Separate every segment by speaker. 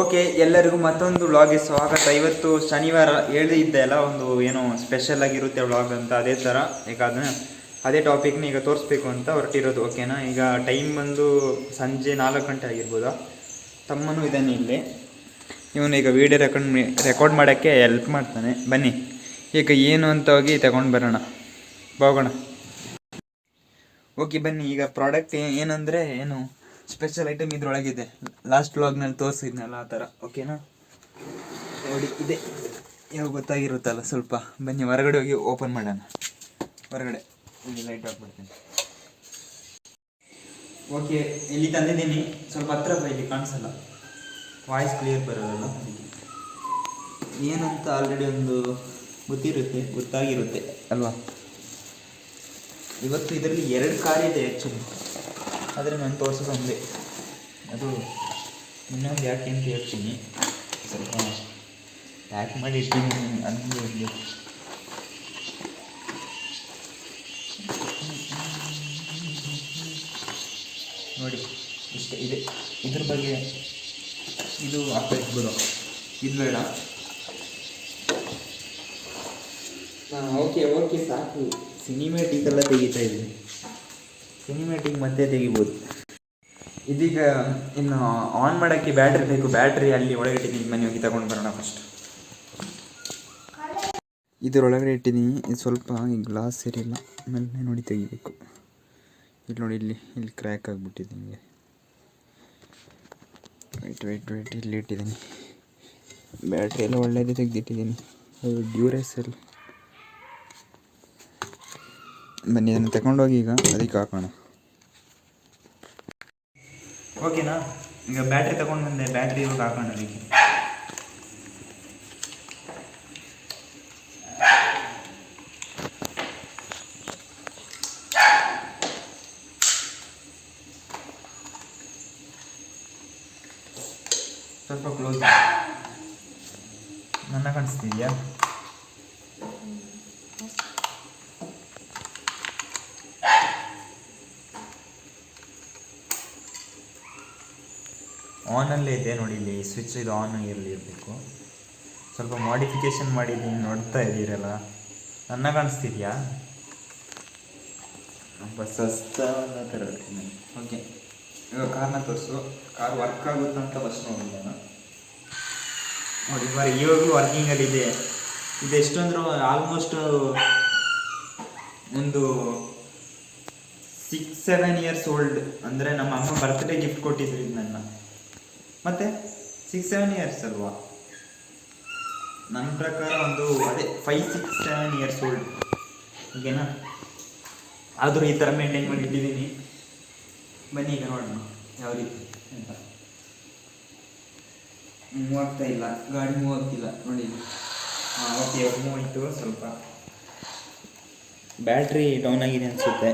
Speaker 1: Okay, ಎಲ್ಲರಿಗೂ ಮತ್ತೊಂದು ವ್ಲಾಗ್ಗೆ ಸ್ವಾಗತ. ಇವತ್ತು ಶನಿವಾರ ಹೇಳಿದ್ದೆ ಅಲ್ಲ, ಒಂದು ಏನೋ ಸ್ಪೆಷಲ್ ಆಗಿರುತ್ತೆ ವ್ಲಾಗ್ ಅಂತ, ಅದೇ ಥರ ಈಗ ಅದನ್ನ, ಅದೇ ಟಾಪಿಕ್ನ ಈಗ ತೋರಿಸ್ಬೇಕು ಅಂತ ಹೊರಟಿರೋದು ಓಕೆನಾ ಈಗ ಟೈಮ್ ಬಂದು ಸಂಜೆ ನಾಲ್ಕು ಗಂಟೆ ಆಗಿರ್ಬೋದಾ? ತಮ್ಮನೂ ಇದ್ದಾನೆ ಇಲ್ಲಿ. ಇವನು ಈಗ ವೀಡಿಯೋ ರೆಕಾರ್ಡ್ ರೆಕಾರ್ಡ್ ಮಾಡೋಕ್ಕೆ ಹೆಲ್ಪ್ ಮಾಡ್ತಾನೆ. ಬನ್ನಿ, ಈಗ ಏನು ಅಂತ ಹೋಗಿ ತಗೊಂಡು ಬರೋಣ. ಹೋಗೋಣ. ಓಕೆ, ಬನ್ನಿ, ಈಗ ಪ್ರಾಡಕ್ಟ್ ಏನಂದರೆ, ಏನು? ಸ್ಪೆಷಲ್ ಐಟಮ್ ಇದ್ರೊಳಗಿದೆ. ಲಾಸ್ಟ್ ವ್ಲಾಗ್ನಲ್ಲಿ ತೋರಿಸಿದ್ನಲ್ಲ ಆ ಥರ. ಓಕೆನಾ ನೋಡಿ, ಇದೆ. ಯಾವ ಗೊತ್ತಾಗಿರುತ್ತಲ್ಲ, ಸ್ವಲ್ಪ ಬನ್ನಿ, ಹೊರಗಡೆ ಹೋಗಿ ಓಪನ್ ಮಾಡೋಣ. ಹೊರಗಡೆ. ಇಲ್ಲಿ ಲೈಟ್ ಹಾಕ್ಬಿಡ್ತೀನಿ ಓಕೆ ಇಲ್ಲಿ ತಂದಿದ್ದೀನಿ. ಸ್ವಲ್ಪ ಹತ್ರ ಇಲ್ಲಿ ಕಾಣಿಸಲ್ಲ. ವಾಯ್ಸ್ ಕ್ಲಿಯರ್ ಬರೋದಲ್ಲ. ಏನಂತ ಆಲ್ರೆಡಿ ಒಂದು ಗೊತ್ತಿರುತ್ತೆ, ಗೊತ್ತಾಗಿರುತ್ತೆ, ಅಲ್ವಾ? ಇವತ್ತು ಇದರಲ್ಲಿ ಎರಡು ಕಾರ್ ಇದೆ ಆ್ಯಕ್ಚುಲಿ ಆದರೆ ನಾನು ತೋರಿಸೋದು ಒಂದೇ ಅದು ಇನ್ನೊಂದು ಯಾಕೆ ಅಂತ ಹೇಳ್ತೀನಿ. ಸ್ವಲ್ಪ ಪ್ಯಾಕ್ ಮಾಡಿ ಇಟ್ಟಿದ್ದೀನಿ ಹಂಗೆ ಇಲ್ಲಿ ನೋಡಿ ಇಷ್ಟೇ ಇದೆ. ಇದ್ರ ಬಗ್ಗೆ ಇದು ಹಾಕ್ಬೇಕು ಬಿಡು. ಇದು ಬೇಡ. ಹಾಂ ಓಕೆ ಓಕೆ ಸಾಕು. ಸಿನಿಮಾ ಟೀಕೆಲ್ಲ ತೆಗಿತಾ ಇದ್ದೀನಿ. ಸಿನಿಮ್ಯಾಟಿಕ್ ಮತ್ತೆ ತೆಗಿಬೋದು. ಇದೀಗ ಇನ್ನು ಆನ್ ಮಾಡೋಕ್ಕೆ ಬ್ಯಾಟ್ರಿ ಬೇಕು. ಬ್ಯಾಟ್ರಿ ಅಲ್ಲಿ ಒಳಗೆ ಇಟ್ಟಿದ್ದೀನಿ. ಮನೆ ಹೋಗಿ ತಗೊಂಡು ಬರೋಣ ಫಸ್ಟ್ ಇದರೊಳಗಡೆ ಇಟ್ಟಿದ್ದೀನಿ. ಇದು ಸ್ವಲ್ಪ ಗ್ಲಾಸ್ ಸೇರಿಲ್ಲ ಆಮೇಲೆ ನೋಡಿ ತೆಗಿಬೇಕು. ಇಲ್ಲಿ ನೋಡಿ, ಇಲ್ಲಿ ಇಲ್ಲಿ ಕ್ರ್ಯಾಕ್ ಆಗಿಬಿಟ್ಟಿದೆ ಹಿಂಗೆ. ವೆಯ್ಟ್ ವೆಯ್ಟ್ ವೆಯ್ಟ್ ಇಲ್ಲಿ ಇಟ್ಟಿದ್ದೀನಿ. ಬ್ಯಾಟ್ರಿ ಎಲ್ಲ ಒಳ್ಳೆಯದೇ ತೆಗೆದಿಟ್ಟಿದ್ದೀನಿ. ಡ್ಯೂರೆಸೆಲ್ ಬನ್ನಿ, ಇದನ್ನು ತಗೊಂಡೋಗಿ ಈಗ ಅದಕ್ಕೆ ಹಾಕೋಣ. ಓಕೆನಾ ಈಗ ಬ್ಯಾಟ್ರಿ ತಗೊಂಡು ಬಂದೆ ಬ್ಯಾಟ್ರಿ ಇವಾಗ ಹಾಕೋಣ ಅದಕ್ಕೆ. ಸ್ವಲ್ಪ ಕ್ಲೋಸ್ ನನ್ನ ಕಾಣಿಸ್ತಿದ್ಯಾ ಆನಲ್ಲೇ ಇದೆ ನೋಡಿ ಇಲ್ಲಿ, ಸ್ವಿಚ್ ಇದು ಆನ್ ಆಗಿರಲಿ ಇರಬೇಕು ಸ್ವಲ್ಪ ಮಾಡಿಫಿಕೇಶನ್ ಮಾಡಿದ್ದೀನಿ ನೋಡ್ತಾ ಇದ್ದೀರಲ್ಲ ನನ್ನ ಕಾಣಿಸ್ತಿದ್ಯಾ ಬಸ್ ಥರ ಓಕೆ, ಇವಾಗ ಕಾರ್ನ ತೋರಿಸು. ಕಾರ್ ವರ್ಕ್ ಆಗುತ್ತಂತ ಫಸ್ಟ್ ನೋಡಿಲ್ಲ ನೋಡಿ, ಬರೀ ಇವಾಗಲೂ ವರ್ಕಿಂಗಲ್ಲಿ ಇದೆ. ಇದು ಎಷ್ಟೊಂದ್ರು ಆಲ್ಮೋಸ್ಟ್ ಒಂದು ಸಿಕ್ಸ್ ಸೆವೆನ್ ಇಯರ್ಸ್ ಓಲ್ಡ್ ಅಂದರೆ ನಮ್ಮ ಅಮ್ಮ ಬರ್ತ್ಡೇ ಗಿಫ್ಟ್ ಕೊಟ್ಟಿದ್ರು ನನ್ನ. ಮತ್ತೆ ಸಿಕ್ಸ್ ಸೆವೆನ್ ಇಯರ್ಸ್ ಅಲ್ವಾ? ನನ್ನ ಪ್ರಕಾರ ಒಂದು, ಅದೇ five six seven years old ಓಕೆನಾ? ಆದರೂ ಈ ಥರ ಮೇಂಟೈನ್ ಮಾಡಿ ಇಟ್ಟಿದ್ದೀನಿ ಬನ್ನಿ ಈಗ ನೋಡೋಣ ಯಾವ ರೀತಿ ಅಂತ. ಮೂವ್ ಆಗ್ತಾ ಇಲ್ಲ. ಗಾಡಿ ಮೂವ್ ಆಗ್ತಿಲ್ಲ ನೋಡಿ ಹಾಂ ಓಕೆ ಮೂವ್ ಆಯಿತು, ಸ್ವಲ್ಪ. ಬ್ಯಾಟ್ರಿ ಡೌನ್ ಆಗಿದೆ ಅನಿಸುತ್ತೆ.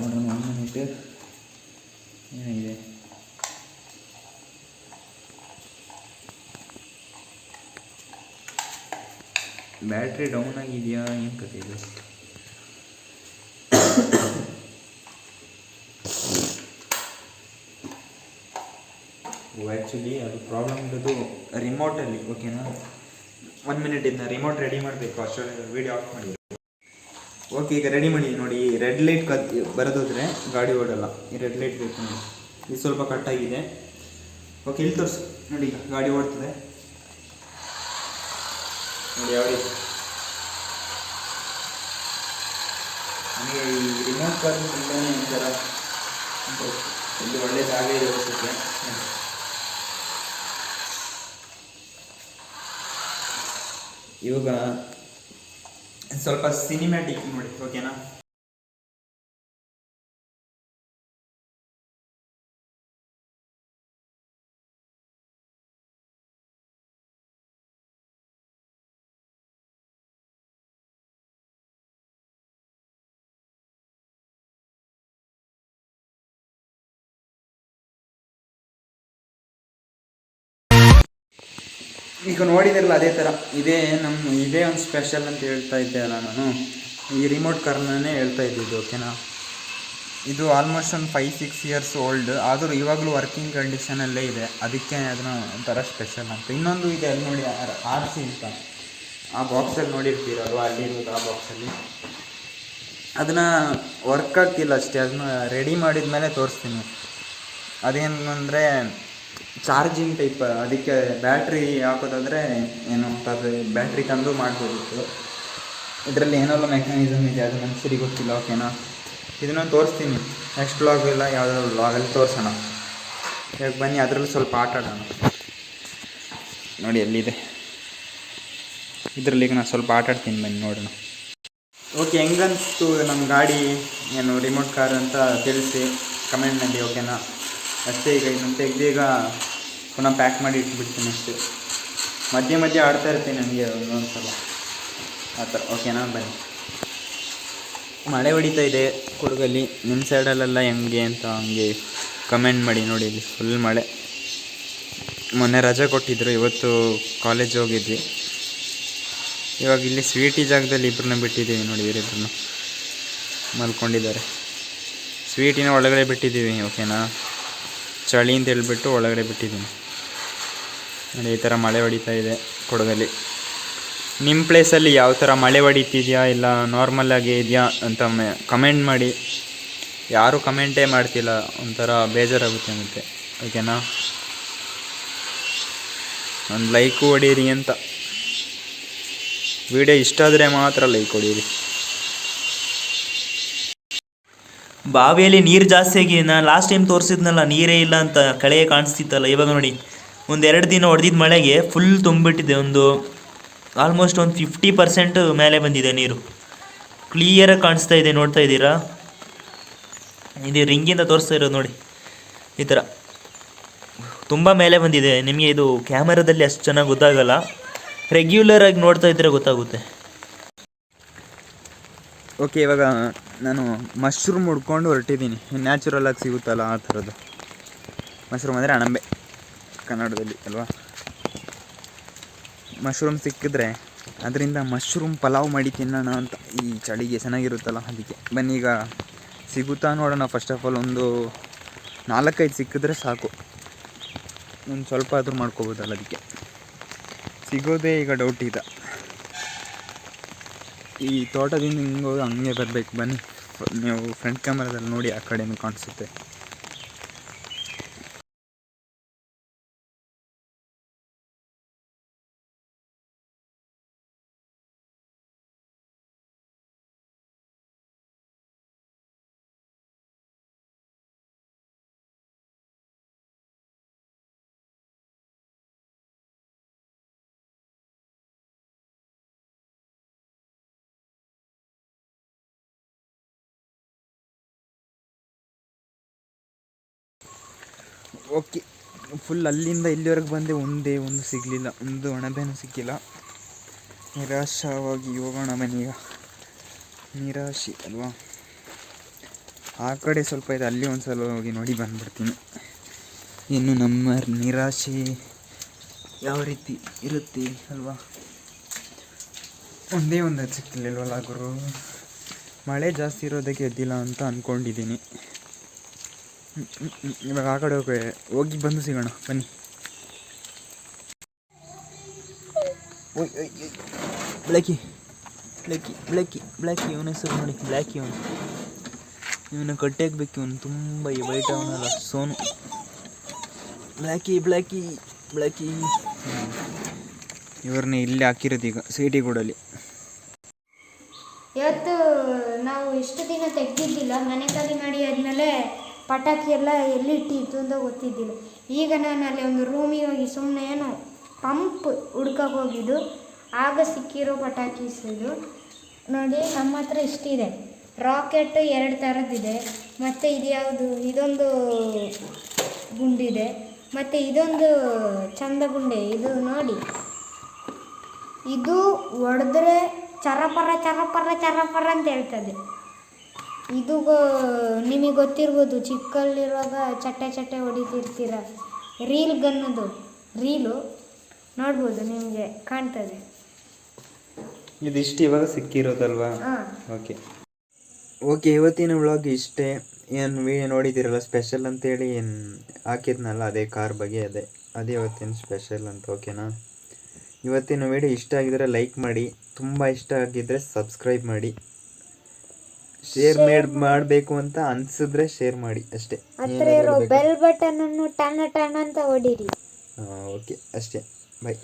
Speaker 1: ನೋಡೋಣ ಒಂದು ಮಿನಿಟ್ ಏನಾಗಿದೆ ಬ್ಯಾಟ್ರಿ ಡೌನ್ ಆಗಿದೆಯಾ ಏನು ಕತೆ ಇದು ಆ್ಯಕ್ಚುಲಿ ಅದು ಪ್ರಾಬ್ಲಮ್ ಇರೋದು ರಿಮೋಟಲ್ಲಿ ಓಕೆನಾ ಒನ್ ಮಿನಿಟ್ ಇದನ್ನ ರಿಮೋಟ್ ರೆಡಿ ಮಾಡಬೇಕು ಅಷ್ಟೊಳಗೆ ವೀಡಿಯೋ ಆಫ್ ಮಾಡಿ ಓಕೆ ಈಗ ರೆಡಿ ಮಾಡಿ. ನೋಡಿ ರೆಡ್ ಲೈಟ್ ಕತ್ ಬರೋದಾದ್ರೆ ಗಾಡಿ ಓಡಲ್ಲ. ಈ ರೆಡ್ ಲೈಟ್ ಬೇಕು ನೋಡಿ. ಇದು ಸ್ವಲ್ಪ ಕಟ್ಟಾಗಿದೆ ಓಕೆ ಇಲ್ಲಿ ತೋರಿಸು. ನೋಡಿ, ಈಗ ಗಾಡಿ ಓಡ್ತದೆ. ನೋಡಿ ಯಾವ ರೀತಿ ನನಗೆ ಈ ರಿಮೋಟ್ ಕಾರ್ ತುಂಬಾ ಒಂಥರ ಇಲ್ಲಿ ಒಳ್ಳೆ ಜಾಗ ಇದೆ ಅನಿಸುತ್ತೆ. ಇವಾಗ ಸ್ವಲ್ಪ ಸಿನಿಮ್ಯಾಟಿಕ್ ನೋಡಿ ಓಕೆನಾ ಈಗ ನೋಡಿದಿರಲ್ಲ ಅದೇ ಥರ ಇದೇ ನಮ್ಮ ಇದೇ ಒಂದು ಸ್ಪೆಷಲ್ ಅಂತ ಹೇಳ್ತಾ ಇದ್ದೆ ಅಲ್ಲ ನಾನು. ಈ ರಿಮೋಟ್ ಕಾರ್ನೇ ಹೇಳ್ತಾ ಇದ್ದಿದ್ದು ಓಕೆನಾ ಇದು ಆಲ್ಮೋಸ್ಟ್ ಒಂದು ಫೈವ್ ಸಿಕ್ಸ್ ಇಯರ್ಸ್ ಓಲ್ಡ್ ಆದರೂ ಇವಾಗಲೂ ವರ್ಕಿಂಗ್ ಕಂಡೀಷನಲ್ಲೇ ಇದೆ. ಅದಕ್ಕೆ ಅದನ್ನು ಒಂಥರ ಸ್ಪೆಷಲ್ ಅಂತ. ಇನ್ನೊಂದು ಇದೆ ಅಲ್ಲಿ ನೋಡಿ ಆರ್ ಸಿ ಅಂತ. ಆ ಬಾಕ್ಸಲ್ಲಿ ನೋಡಿರ್ತೀರಲ್ವ? ಅಲ್ಲಿರೋದು ಆ ಬಾಕ್ಸಲ್ಲಿ ಅದನ್ನು ವರ್ಕ್ ಆಗ್ತಿಲ್ಲ ಅಷ್ಟೇ. ಅದನ್ನ ರೆಡಿ ಮಾಡಿದ ಮೇಲೆ ತೋರಿಸ್ತೀನಿ. ಅದೇನಂದರೆ ಚಾರ್ಜಿಂಗ್ ಟೈಪ್, ಅದಕ್ಕೆ ಬ್ಯಾಟ್ರಿ ಹಾಕೋದಾದರೆ ಏನು ಅದು ಬ್ಯಾಟ್ರಿ ತಂದು ಮಾಡ್ಬೋದಿತ್ತು. ಇದರಲ್ಲಿ ಏನೆಲ್ಲ ಮೆಕ್ಯಾನಿಸಮ್ ಇದೆ, ಅದು ನನಗೆ ಸರಿ ಗೊತ್ತಿಲ್ಲ ಓಕೆನಾ ಇದನ್ನು ತೋರಿಸ್ತೀನಿ. ನೆಕ್ಸ್ಟ್ ವ್ಲಾಗ್ ಇಲ್ಲ ಯಾವುದಾದ್ರು ವ್ಲಾಗಲ್ಲಿ ತೋರಿಸೋಣ. ಇವಾಗ ಬನ್ನಿ, ಅದರಲ್ಲಿ ಸ್ವಲ್ಪ ಆಟ ಆಡೋಣ. ನೋಡಿ, ಎಲ್ಲಿದೆ. ಇದರಲ್ಲಿ ಈಗ ನಾನು ಸ್ವಲ್ಪ ಆಟ ಆಡ್ತೀನಿ, ಬನ್ನಿ ನೋಡೋಣ. ಓಕೆ ಹೆಂಗನ್ಸ್ತು ನಮ್ಮ ಗಾಡಿ? ಏನು ರಿಮೋಟ್ ಕಾರ್ ಅಂತ ತಿಳಿಸಿ ಕಮೆಂಟ್ನಲ್ಲಿ ಓಕೆನಾ ಅಷ್ಟೇ ಈಗ ಇದನ್ನು ಈಗ ಪುನಃ ಪ್ಯಾಕ್ ಮಾಡಿ ಇಟ್ಬಿಡ್ತೀನಿ ಅಷ್ಟೇ. ಮಧ್ಯೆ ಮಧ್ಯೆ ಆಡ್ತಾ ಇರ್ತೀನಿ ನನಗೆ ಒಂದೊಂದು ಸಲ ಆ ಥರ. ಓಕೆನಾ ಬನ್ನಿ. ಮಳೆ ಹೊಡಿತಾ ಇದೆ ಕೊಡಗಲ್ಲಿ. ನಿಮ್ಮ ಸೈಡಲ್ಲೆಲ್ಲ ಹೆಂಗೆ ಅಂತ ಹಂಗೆ ಕಮೆಂಟ್ ಮಾಡಿ ನೋಡಿ ಇಲ್ಲಿ. ಫುಲ್ ಮಳೆ. ಮೊನ್ನೆ ರಜೆ ಕೊಟ್ಟಿದ್ರು, ಇವತ್ತು ಕಾಲೇಜ್ ಹೋಗಿದ್ವಿ. ಇವಾಗ ಇಲ್ಲಿ ಸ್ವೀಟಿ ಜಾಗದಲ್ಲಿ ಇಬ್ಬರನ್ನ ಬಿಟ್ಟಿದ್ದೀವಿ ನೋಡಿ ಇವರಿಬ್ಬರನ್ನ ಮಲ್ಕೊಂಡಿದ್ದಾರೆ. ಸ್ವೀಟಿನ ಒಳಗಡೆ ಬಿಟ್ಟಿದ್ದೀವಿ ಓಕೆನಾ ಚಳಿ ಅಂತ ಹೇಳ್ಬಿಟ್ಟು ಒಳಗಡೆ ಬಿಟ್ಟಿದ್ದೀನಿ. ನೋಡಿ, ಈ ಥರ ಮಳೆ ಹೊಡಿತಾ ಇದೆ ಕೊಡಗಲ್ಲಿ. ನಿಮ್ಮ ಪ್ಲೇಸಲ್ಲಿ ಯಾವ ಥರ ಮಳೆ ಹೊಡಿತಿದೆಯಾ ಇಲ್ಲ ನಾರ್ಮಲಾಗಿ ಇದೆಯಾ ಅಂತ ಕಮೆಂಟ್ ಮಾಡಿ. ಯಾರೂ ಕಮೆಂಟೇ ಮಾಡ್ತಿಲ್ಲ, ಒಂಥರ ಬೇಜಾರಾಗುತ್ತೆ ಮತ್ತೆ. ಓಕೆನಾ ಒಂದು ಲೈಕು ಹೊಡೀರಿ ಅಂತ. ವಿಡಿಯೋ ಇಷ್ಟ ಆದರೆ ಮಾತ್ರ ಲೈಕ್ ಹೊಡೀರಿ
Speaker 2: ಬಾವಿಯಲ್ಲಿ ನೀರು ಜಾಸ್ತಿ ಆಗಿ ನಾನು ಲಾಸ್ಟ್ ಟೈಮ್ ತೋರಿಸಿದ್ನಲ್ಲ, ನೀರೇ ಇಲ್ಲ ಅಂತ ಕಳೆ ಕಾಣಿಸ್ತಿತ್ತಲ್ಲ ಇವಾಗ ನೋಡಿ. ಒಂದು ಎರಡು ದಿನ ಹೊಡೆದಿದ್ದ ಮಳೆಗೆ ಫುಲ್ ತುಂಬಿಟ್ಟಿದೆ, ಒಂದು ಆಲ್ಮೋಸ್ಟ್ ಒಂದು ಫಿಫ್ಟಿ ಪರ್ಸೆಂಟ್ ಮೇಲೆ ಬಂದಿದೆ ನೀರು. ಕ್ಲಿಯರಾಗಿ ಕಾಣಿಸ್ತಾ ಇದೆ, ನೋಡ್ತಾ ಇದ್ದೀರಾ? ಇದು ರಿಂಗಿಂದ ತೋರಿಸ್ತಾ ಇರೋದು ನೋಡಿ, ಈ ಥರ ತುಂಬ ಮೇಲೆ ಬಂದಿದೆ, ನಿಮಗೆ ಇದು ಕ್ಯಾಮರಾದಲ್ಲಿ ಅಷ್ಟು ಚೆನ್ನಾಗಿ ಗೊತ್ತಾಗಲ್ಲ. ರೆಗ್ಯುಲರಾಗಿ ನೋಡ್ತಾ ಇದ್ದರೆ ಗೊತ್ತಾಗುತ್ತೆ.
Speaker 1: ಓಕೆ ಇವಾಗ ನಾನು ಮಶ್ರೂಮ್ ಹುಡ್ಕೊಂಡು ಹೊರಟಿದ್ದೀನಿ. ನ್ಯಾಚುರಲ್ ಆಗಿ ಸಿಗುತ್ತಲ್ಲ ಆ ಥರದ್ದು. ಮಶ್ರೂಮ್ ಅಂದರೆ ಅಣಂಬೆ, ಕನ್ನಡದಲ್ಲಿ, ಅಲ್ವಾ? ಮಶ್ರೂಮ್ ಸಿಕ್ಕಿದ್ರೆ ಅದರಿಂದ ಮಶ್ರೂಮ್ ಪಲಾವ್ ಮಾಡಿ ತಿನ್ನೋಣ ಅಂತ ಈ ಚಳಿಗೆ ಚೆನ್ನಾಗಿರುತ್ತಲ್ಲ ಅದಕ್ಕೆ. ಬನ್ನಿ ಈಗ ಸಿಗುತ್ತಾ ನೋಡೋಣ. ಫಸ್ಟ್ ಆಫ್ ಆಲ್ ಒಂದು ನಾಲ್ಕೈದು ಸಿಕ್ಕಿದ್ರೆ ಸಾಕು. ಒಂದು ಸ್ವಲ್ಪ ಆದರೂ ಮಾಡ್ಕೋಬೋದಲ್ಲ ಅದಕ್ಕೆ. ಸಿಗೋದೇ ಈಗ ಡೌಟ್ ಇದೆ ಈ ತೋಟದಿಂದ ಹಿಂಗೆ ಹೋಗಿ ಹಂಗೆ ಬರ್ಬೇಕು. ಬನ್ನಿ. ನೀವು ಫ್ರಂಟ್ ಕ್ಯಾಮ್ರಾದಲ್ಲಿ ನೋಡಿ ಆ ಕಡೆಯೂ ಕಾಣಿಸುತ್ತೆ. ಓಕೆ. ಫುಲ್ ಅಲ್ಲಿಂದ ಇಲ್ಲಿವರೆಗೆ ಬಂದೆ ಒಂದೇ ಒಂದು ಸಿಗಲಿಲ್ಲ. ಒಂದು ಅಣಬೆನೂ ಸಿಕ್ಕಿಲ್ಲ. ನಿರಾಶವಾಗಿ ಹೋಗೋಣ ಮನೀಗ ನಿರಾಶೆ ಅಲ್ವಾ? ಆ ಕಡೆ ಸ್ವಲ್ಪ ಇದೆ. ಅಲ್ಲಿ ಒಂದು ಸಲ ಹೋಗಿ ನೋಡಿ ಬಂದ್ಬಿಡ್ತೀನಿ. ಇನ್ನು ನಮ್ಮ ನಿರಾಶೆ ಯಾವ ರೀತಿ ಇರುತ್ತೆ ಅಲ್ವಾ? ಒಂದೇ ಒಂದು ಸಿಕ್ಕಿಲ್ಲವಲ್ಲ ಗುರು? ಮಳೆ ಜಾಸ್ತಿ ಇರೋದಕ್ಕೆ ಎದ್ದಿಲ್ಲ ಅಂತ ಅಂದ್ಕೊಂಡಿದ್ದೀನಿ. ಇವಾಗ ಆ ಕಡೆ ಹೋಗಿ ಹೋಗಿ ಬಂದು ಸಿಗೋಣ, ಬನ್ನಿ. ಬ್ಲ್ಯಾಕಿ ಬ್ಲ್ಯಾಕಿ ಬ್ಲ್ಯಾಕಿ ಬ್ಲ್ಯಾಕಿ ಇವನ ಹೆಸರು ನೋಡಿ ಬ್ಲ್ಯಾಕಿ ಇವನು. ಇವನು ಕಟ್ಟೆಗ್ಬೇಕು ಇವನು ತುಂಬ ವೈಟ್ ಅವನಲ್ಲ, ಸೋನು. ಬ್ಲ್ಯಾಕಿ ಬ್ಲ್ಯಾಕಿ ಬ್ಲ್ಯಾಕಿ ಇವ್ರನ್ನ ಇಲ್ಲಿ ಹಾಕಿರೋದು ಈಗ, ಸಿಟಿ ಗೂಡಲ್ಲಿ
Speaker 3: ಇವತ್ತು ನಾವು ಇಷ್ಟು ದಿನ ತೆಗ್ದಿದ್ದಿಲ್ಲ, ಮನೆ ಖಾಲಿ ಮಾಡಿ ಆದಮೇಲೆ ಪಟಾಕಿ ಎಲ್ಲ ಎಲ್ಲಿ ಇಟ್ಟಿತ್ತು ಅಂತ ಗೊತ್ತಿದ್ದಿಲ್ಲ. ಈಗ ನಾನು ಅಲ್ಲಿ ಒಂದು ರೂಮಿಗೆ ಹೋಗಿ ಸುಮ್ಮನೆ ಏನು ಪಂಪ್ ಹುಡ್ಕಕ್ಕೆ ಹೋಗಿದ್ದು. ಆಗ ಸಿಕ್ಕಿರೋ ಪಟಾಕೀಸ್ ಇದು ನೋಡಿ ನಮ್ಮ ಹತ್ರ ಇಷ್ಟಿದೆ. ರಾಕೆಟ್ ಎರಡು ಥರದ್ದಿದೆ ಮತ್ತು ಇದು ಯಾವುದು? ಇದೊಂದು ಗುಂಡಿದೆ. ಮತ್ತು ಇದೊಂದು ಚಂದ ಗುಂಡೆ. ಇದು ನೋಡಿ. ಇದು ಒಡೆದ್ರೆ ಚರಪರ ಚರಪರ ಚರಪರ ಅಂತ ಹೇಳ್ತದೆ. ಇದು ನಿಮಗೆ ಗೊತ್ತಿರ್ಬೋದು ಚಿಕ್ಕಲ್ಲಿರುವಾಗ ಚಟ್ಟೆ ಚಟ್ಟೆ ಹೊಡಿತಿರ್ತೀರ. ರೀಲ್ ಗನ್ನದು. ರೀಲು? ನೋಡ್ಬೋದು ನಿಮಗೆ ಕಾಣ್ತದೆ.
Speaker 1: ಇದಿಷ್ಟು ಇವಾಗ ಸಿಕ್ಕಿರೋದಲ್ವಾ?
Speaker 3: ಹಾಂ.
Speaker 1: ಓಕೆ. ಓಕೆ ಇವತ್ತಿನ ವ್ಲಾಗ್ ಇಷ್ಟೇ. ಏನು ವಿಡಿಯೋ ನೋಡಿದ್ದೀರಲ್ಲ ಸ್ಪೆಷಲ್ ಅಂತೇಳಿ ಏನು ಹಾಕಿದ್ನಲ್ಲ ಅದೇ ಕಾರ್ ಬಗ್ಗೆ ಅದೇ. ಅದೇ ಇವತ್ತಿನ ಸ್ಪೆಷಲ್ ಅಂತ ಓಕೆನಾ? ಇವತ್ತಿನ ವಿಡಿಯೋ ಇಷ್ಟ ಆಗಿದ್ರೆ ಲೈಕ್ ಮಾಡಿ ತುಂಬ ಇಷ್ಟ ಆಗಿದ್ದರೆ ಸಬ್ಸ್ಕ್ರೈಬ್ ಮಾಡಿ. ಶೇರ್ ಮೇಡ್. ಮಾಡಬೇಕು ಅಂತ ಅನ್ಸಿದ್ರೆ ಶೇರ್ ಮಾಡಿ ಅಷ್ಟೇ.
Speaker 3: ಹತ್ರ ಇರೋ ಬೆಲ್ ಬಟನ್ ಅನ್ನು ಟಣ ಟಣ ಅಂತ ಹೊಡೀರಿ
Speaker 1: ಓಕೆ ಅಷ್ಟೇ. ಬಾಯ್